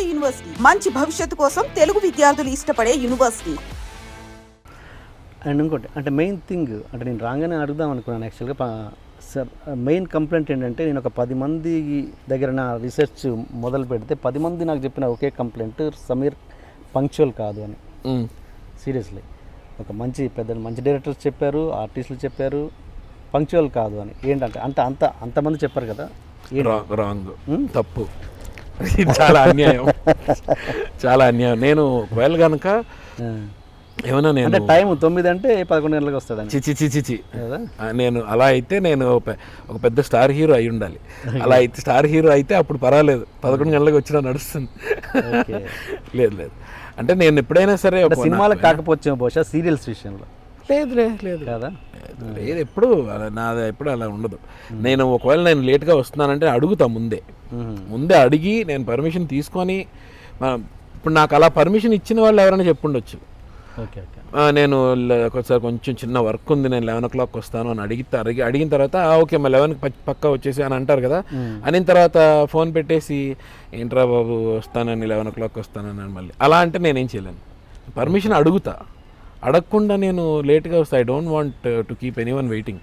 నాడు యూనివర్సిటీ. మంచి భవిష్యత్తు కోసం తెలుగు విద్యార్థులు ఇష్టపడే యూనివర్సిటీ. అండ్ ఇంకోటి అంటే మెయిన్ థింగ్ అంటే నేను రాగానే అడుగుదాం అనుకున్నాను యాక్చువల్గా సార్ మెయిన్ కంప్లైంట్ ఏంటంటే నేను ఒక పది మంది దగ్గర నా రీసెర్చ్ మొదలు పెడితే పది మంది నాకు చెప్పిన ఒకే కంప్లైంట్ సమీర్ పంక్చువల్ కాదు అని. సీరియస్లీ. ఒక మంచి పెద్ద మంచి డైరెక్టర్స్ చెప్పారు ఆర్టిస్టులు చెప్పారు పంక్చువల్ కాదు అని. ఏంటంటే అంత అంత అంతమంది చెప్పారు కదా? రాంగ్. తప్పు. చాలా అన్యాయం. చాలా అన్యాయం. నేను ఒకవేళ కనుక. ఏమన్నా నేను అంటే టైం తొమ్మిది అంటే పదకొండు గంటలకు వస్తాడని చిచి చిచి చి నేను అలా అయితే నేను ఒక- పెద్ద స్టార్ హీరో అయి ఉండాలి. అలా అయితే స్టార్ హీరో అయితే అప్పుడు పర్వాలేదు. పదకొండు గంటలకు వచ్చినా నడుస్తుంది. లేదు లేదు. అంటే నేను ఎప్పుడైనా సరే సినిమాలకు కాకపోవచ్చు బహుశా సీరియల్స్ విషయంలో. లేదు లేదు. లేదు కదా? లేదు ఎప్పుడు నాది ఎప్పుడు అలా ఉండదు. నేను ఒకవేళ నేను లేట్గా వస్తున్నానంటే అడుగుతా ముందే. ముందే అడిగి నేను పర్మిషన్ తీసుకొని ఇప్పుడు నాకు అలా పర్మిషన్ ఇచ్చిన వాళ్ళు ఎవరైనా చెప్పుండొచ్చు. నేను ఒకసారి కొంచెం చిన్న వర్క్ ఉంది నేను లెవెన్ ఓ క్లాక్ వస్తాను అని అడిగితే అడిగి అడిగిన తర్వాత "ఆ, ఓకే మా లెవెన్ పక్కా వచ్చేసి అని అంటారు కదా. అనిన తర్వాత ఫోన్ పెట్టేసి ఏంట్రా బాబు వస్తానని లెవెన్ ఓ క్లాక్ వస్తానని అని మళ్ళీ. అలా అంటే నేనేం చేయలేను. పర్మిషన్ అడుగుతా. అడగకుండా నేను లేట్గా వస్తా. I don't want to keep anyone waiting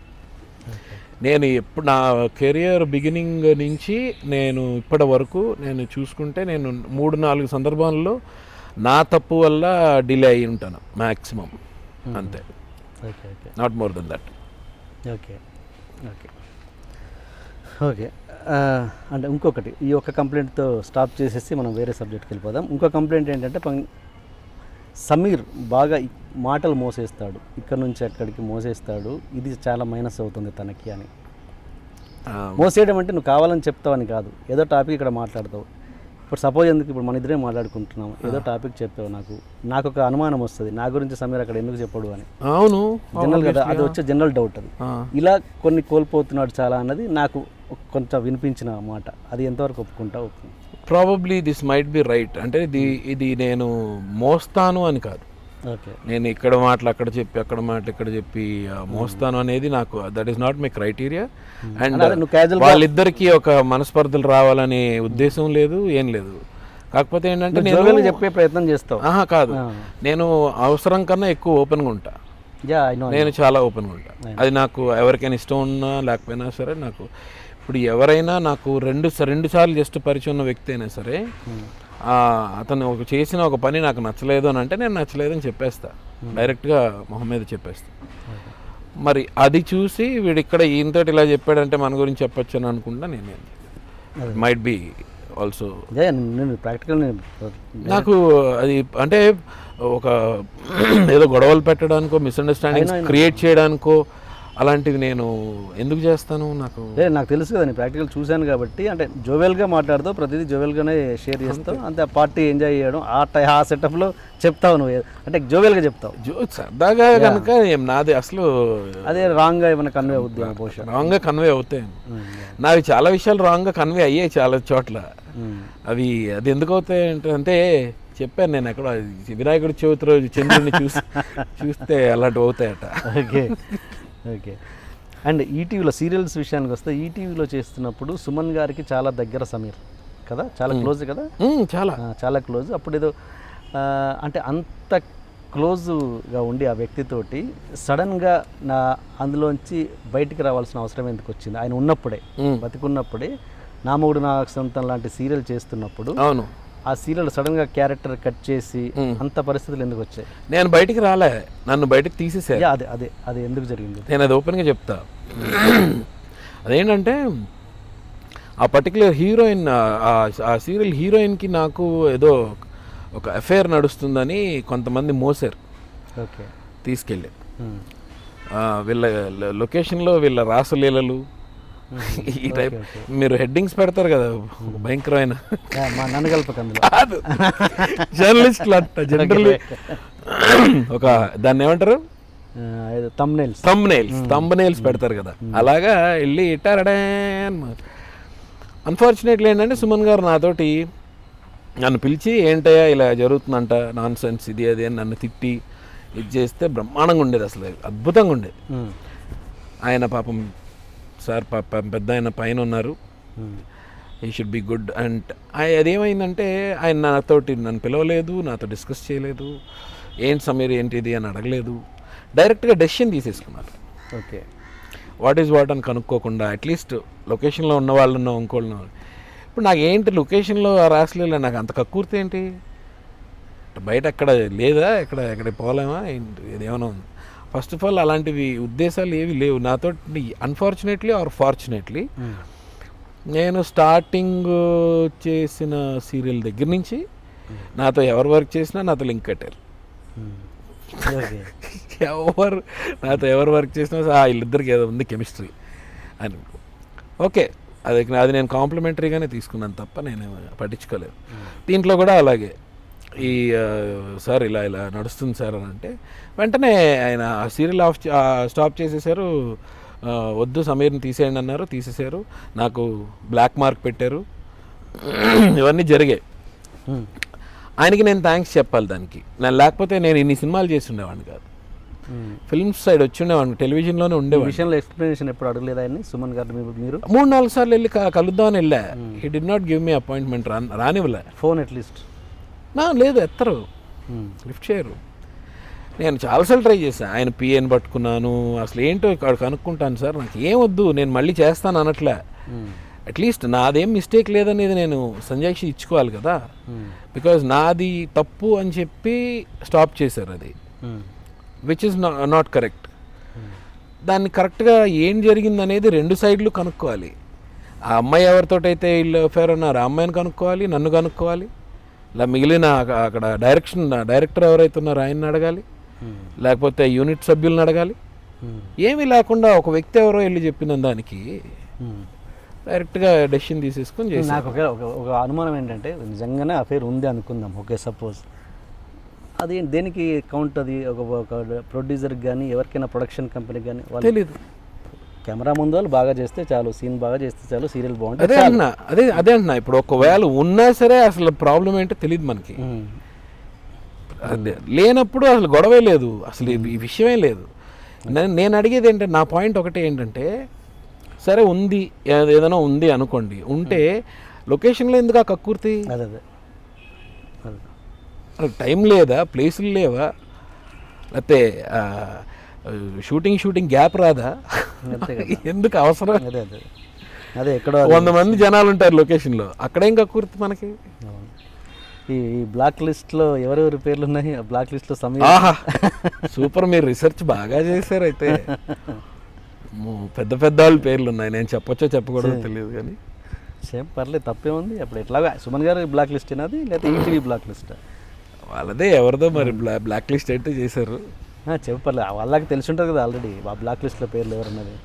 నేను ఎప్పుడు నా కెరియర్ బిగినింగ్ నుంచి నేను ఇప్పటి వరకు నేను చూసుకుంటే నేను మూడు నాలుగు సందర్భాల్లో నా తప్పు వల్ల డిలే అయి ఉంటాను మ్యాక్సిమం అంతే. Okay okay not more than that okay okay okay అంటే ఇంకొకటి ఈ ఒక్క కంప్లైంట్తో స్టాప్ చేసేసి మనం వేరే సబ్జెక్ట్కి వెళ్ళిపోదాం. ఇంకో కంప్లైంట్ ఏంటంటే సమీర్ బాగా మాటలు మోసేస్తాడు. ఇక్కడ నుంచి అక్కడికి మోసేస్తాడు. ఇది చాలా మైనస్ అవుతుంది తనకి అని. మోసేయడం అంటే నువ్వు కావాలని చెప్తావని కాదు. ఏదో టాపిక్ ఇక్కడ మాట్లాడతావు. ఇప్పుడు సపోజ్ ఎందుకు ఇప్పుడు మన ఇద్దరే మాట్లాడుకుంటున్నాం ఏదో టాపిక్ చెప్పావు నాకు. నాకు ఒక అనుమానం వస్తుంది. నా గురించి సమీర్ అక్కడ ఎందుకు చెప్పడు అని. అవును. జనరల్ కదా అది వచ్చే జనరల్ డౌట్ అది. ఇలా కొన్ని కోల్పోతున్నాడు చాలా అన్నది నాకు కొంచెం వినిపించిన మాట. అది ఎంతవరకు ఒప్పుకుంటా ఒప్పుకుంటా probably this might be right అంటే ఇది ఇది నేను మోస్తాను అని కాదు. నేను ఇక్కడ మాటలు అక్కడ చెప్పి అక్కడ మాటలు ఇక్కడ చెప్పి ఆ, మోస్తాను అనేది నాకు that is not my criteria and వాళ్ళిద్దరికి ఒక మనస్పర్ధలు రావాలనే ఉద్దేశం లేదు ఏం లేదు. కాకపోతే ఏంటంటే నేను చెప్పే ప్రయత్నం చేస్తావు. ఆహా కాదు. నేను అవసరం కన్నా ఎక్కువ ఓపెన్గా ఉంటా. నేను చాలా ఓపెన్గా ఉంటా. అది నాకు ఎవరికైనా ఇష్టం ఉన్నా లేకపోయినా సరే నాకు ఇప్పుడు ఎవరైనా నాకు రెండు రెండు సార్లు జస్ట్ పరిచయం ఉన్న వ్యక్తి అయినా సరే అతను ఒక చేసిన ఒక పని నాకు నచ్చలేదు అని అంటే నేను నచ్చలేదు అని చెప్పేస్తా డైరెక్ట్గా మొహం మీద చెప్పేస్తా మరి అది చూసి వీడు ఇక్కడ ఈయనతోటి ఇలా చెప్పాడంటే మన గురించి చెప్పొచ్చు అని అనుకుంటా నేను. మైట్ బి ఆల్సో నేను ప్రాక్టికల్ నాకు అది అంటే ఒక ఏదో గొడవలు పెట్టడానికో మిస్అండర్స్టాండింగ్స్ క్రియేట్ చేయడానికో అలాంటివి నేను ఎందుకు చేస్తాను? నాకు లేదు నాకు తెలుసు కదా నేను ప్రాక్టికల్ చూశాను కాబట్టి. అంటే జోవెల్గా మాట్లాడుతావు ప్రతిదీ జోవెల్గానే షేర్ చేస్తావు. అంతే. ఆ పార్టీ ఎంజాయ్ చేయడం ఆ టై ఆ సెటప్లో చెప్తావు నువ్వు. అంటే జోవెల్గా చెప్తావు. జో సరదాగా కనుక ఏం నాది అసలు అదే రాంగ్గా ఏమైనా కన్వే అవుద్ది బహుశా రాంగ్గా కన్వే అవుతాయి. నావి చాలా విషయాలు రాంగ్గా కన్వే అయ్యాయి చాలా చోట్ల. అవి అది ఎందుకు అవుతాయి అంటే అంటే చెప్పాను నేను ఎక్కడ వినాయకుడి చవితి రోజు చంద్రుడిని చూసి చూస్తే అలాంటివి అవుతాయట. ఓకే. ఓకే. అండ్ ఈటీవీలో సీరియల్స్ విషయానికి వస్తే ఈటీవీలో చేస్తున్నప్పుడు సుమన్ గారికి చాలా దగ్గర సమీర్ కదా? చాలా క్లోజ్ కదా? చాలా. చాలా క్లోజ్. అప్పుడు ఏదో అంటే అంత క్లోజ్గా ఉండి ఆ వ్యక్తితోటి సడన్గా నా అందులోంచి బయటికి రావాల్సిన అవసరం ఎందుకు వచ్చింది? ఆయన ఉన్నప్పుడే బతికున్నప్పుడే నా మొగుడు నా సొంతం లాంటి సీరియల్ చేస్తున్నప్పుడు అవును. ఆ సీరియల్ సడన్గా క్యారెక్టర్ కట్ చేసి అంత పరిస్థితులు ఎందుకు వచ్చాయి? నేను బయటికి రాలే. నన్ను బయటికి తీసేసారు యా, అదే అదే అది ఎందుకు జరిగింది? నేను అది ఓపెన్గా చెప్తా. అదేంటంటే ఆ పర్టికులర్ హీరోయిన్ ఆ సీరియల్ హీరోయిన్కి నాకు ఏదో ఒక అఫైర్ నడుస్తుందని కొంతమంది మోసారు. ఓకే. తీసుకెళ్ళి. వీళ్ళ లొకేషన్లో వీళ్ళ రాసలీలలు ఈ టైప్ మీరు హెడ్డింగ్స్ పెడతారు కదా ఒక భయంకరమైన. కాదు. జర్నలిస్టులు అంట జనరల్ ఒక దాన్ని ఏమంటారు? Thumbnails thumbnails thumbnails పెడతారు కదా. అలాగా వెళ్ళి ఇట్టారడే అన్ఫార్చునేట్లీ ఏంటంటే సుమన్ గారు నాతోటి నన్ను పిలిచి ఏంటయ్యా ఇలా జరుగుతుందంట నాన్ సెన్స్ ఇది అది అని నన్ను తిట్టి ఇది చేస్తే బ్రహ్మాండంగా ఉండేది అసలు. అద్భుతంగా ఉండేది. ఆయన పాపం సార్ పాప పెద్ద ఆయన పైన ఉన్నారు. ఈ షుడ్ బి గుడ్ అండ్ అదేమైందంటే ఆయన నాతోటి నన్ను పిలవలేదు నాతో డిస్కస్ చేయలేదు. ఏంటి సమీర్ ఏంటిది అని అడగలేదు. డైరెక్ట్గా డెసిషన్ తీసేసుకున్నారు. ఓకే. వాట్ ఈజ్ వాట్ అని కనుక్కోకుండా అట్లీస్ట్ లొకేషన్లో ఉన్న వాళ్ళను ఇంకోళ్ళను. ఇప్పుడు నాకు ఏంటి లొకేషన్లో రాసలేదు నాకు అంత కక్కుర్తి ఏంటి? బయట అక్కడ లేదా? ఎక్కడ ఎక్కడ పోలేమా? ఏంటి? ఇదేమైనా ఉంది. ఫస్ట్ ఆఫ్ ఆల్ అలాంటివి ఉద్దేశాలు ఏవి లేవు. నాతో అన్ఫార్చునేట్లీ ఆర్ ఫార్చునేట్లీ నేను స్టార్టింగ్ చేసిన సీరియల్ దగ్గర నుంచి నాతో ఎవరు వర్క్ చేసినా నాతో లింక్ కట్టారు. ఓకే ఎవరు నాతో ఎవరు వర్క్ చేసినా వీళ్ళిద్దరికి ఏదో ఉంది కెమిస్ట్రీ అని. ఓకే అది అది నేను కాంప్లిమెంటరీగానే తీసుకున్నాను తప్ప నేను పట్టించుకోలేదు. దీంట్లో కూడా అలాగే. ఈ సార్ ఇలా ఇలా నడుస్తుంది సార్ అని అంటే వెంటనే ఆయన ఆ సీరియల్ ఆఫ్ స్టాప్ చేసేసారు. వద్దు సమీర్ని తీసేయండి అన్నారు తీసేశారు నాకు బ్లాక్ మార్క్ పెట్టారు. ఇవన్నీ జరిగాయి. ఆయనకి నేను థ్యాంక్స్ చెప్పాలి దానికి. నేను లేకపోతే నేను ఇన్ని సినిమాలు చేసి ఉండేవాడిని కాదు. ఫిల్మ్స్ సైడ్ వచ్చి ఉండేవాడిని టెలివిజన్లోనే ఈ ఉండేవాడిని. విషయంలో ఎక్స్ప్లెనేషన్ ఎప్పుడు అడగలేదా ఆయన్ని? సుమన్ గారు మీరు? మూడు నాలుగు సార్లు వెళ్ళి కలుద్దామని వెళ్ళా. He did not give me appointment రా రానివ్వలే. ఫోన్ అట్లీస్ట్ లేదు ఎత్తరు. లిఫ్ట్ చేయరు. నేను చాలాసార్లు ట్రై చేశాను ఆయన పిఏని పట్టుకున్నాను. అసలు ఏంటో ఇక్కడ కనుక్కుంటాను సార్. నాకు ఏం వద్దు నేను మళ్ళీ చేస్తాను అనట్లే. అట్లీస్ట్ నాదేం మిస్టేక్ లేదనేది నేను సంజాయిషి ఇచ్చుకోవాలి కదా. బికాజ్ నాది తప్పు అని చెప్పి స్టాప్ చేశారు అది. విచ్ ఇస్ నాట్ కరెక్ట్ దాన్ని కరెక్ట్గా ఏం జరిగింది అనేది రెండు సైడ్లు కనుక్కోవాలి. ఆ అమ్మాయి ఎవరితోటైతే వీళ్ళు అఫేర్ ఉన్నారు ఆ అమ్మాయిని కనుక్కోవాలి నన్ను కనుక్కోవాలి. ఇలా మిగిలిన అక- అక్కడ డైరెక్షన్ డైరెక్టర్ ఎవరైతే ఉన్నారో ఆయన్ని అడగాలి లేకపోతే యూనిట్ సభ్యులను అడగాలి. ఏమీ లేకుండా ఒక వ్యక్తి ఎవరో వెళ్ళి చెప్పిన దానికి డైరెక్ట్గా డెసిషన్ తీసేసుకొని చేసి నాకు ఒక అనుమానం ఏంటంటే నిజంగానే అఫేర్ ఉంది అనుకుందాం. ఓకే సపోజ్ అది దేనికి కౌంట్ అది? ఒక ప్రొడ్యూసర్కి కానీ ఎవరికైనా ప్రొడక్షన్ కంపెనీకి కానీ వాళ్ళు తెలీదు. కెమెరా ముందు వాళ్ళు బాగా చేస్తే చాలు సీన్ బాగా చేస్తే చాలు సీరియల్ బాగుంటే అదే అంటున్నా అదే అదే అంటున్నా ఇప్పుడు ఒకవేళ ఉన్నా సరే అసలు ప్రాబ్లం ఏంటో తెలియదు మనకి. లేనప్పుడు అసలు గొడవే లేదు అసలు ఈ- విషయమే లేదు. నేను అడిగేది ఏంటంటే నా పాయింట్ ఒకటే ఏంటంటే సరే ఉంది ఏదైనా ఉంది అనుకోండి ఉంటే లొకేషన్లో ఎందుకు ఆ కక్కుర్తి? అదే టైం లేదా ప్లేసులు లేవా? లేకపోతే షూటింగ్ షూటింగ్ గ్యాప్ రాదా? ఎందుకు అవసరం? అదే అదే అదే. ఎక్కడో అది- వంద మంది జనాలు ఉంటారు లొకేషన్లో. అక్కడేం కక్కుర్తి మనకి. ఈ బ్లాక్ లిస్ట్లో ఎవరెవరి పేర్లు ఉన్నాయి? ఆ బ్లాక్ లిస్ట్లో ఆహా! సూపర్ మీరు రిసెర్చ్ బాగా చేశారు అయితే. పెద్ద పెద్ద వాళ్ళ పేర్లు ఉన్నాయి. నేను చెప్పొచ్చో చెప్పకూడదో తెలియదు కానీ. సేమ్ పర్లేదు తప్పే ఉంది. అప్పుడు ఎట్లాగా సుమన్ గారు బ్లాక్ లిస్ట్ అది లేకపోతే ఈటీవీ బ్లాక్ లిస్ట్? వాళ్ళదే ఎవరిదో మరి బ్లా బ్లాక్ లిస్ట్ అయితే చేశారు. చెప్పు పర్లేదు. వాళ్ళకి తెలిసి ఉంటుంది కదా ఆల్రెడీ. ఆ బ్లాక్ లిస్ట్లో పేర్లు ఎవరున్నది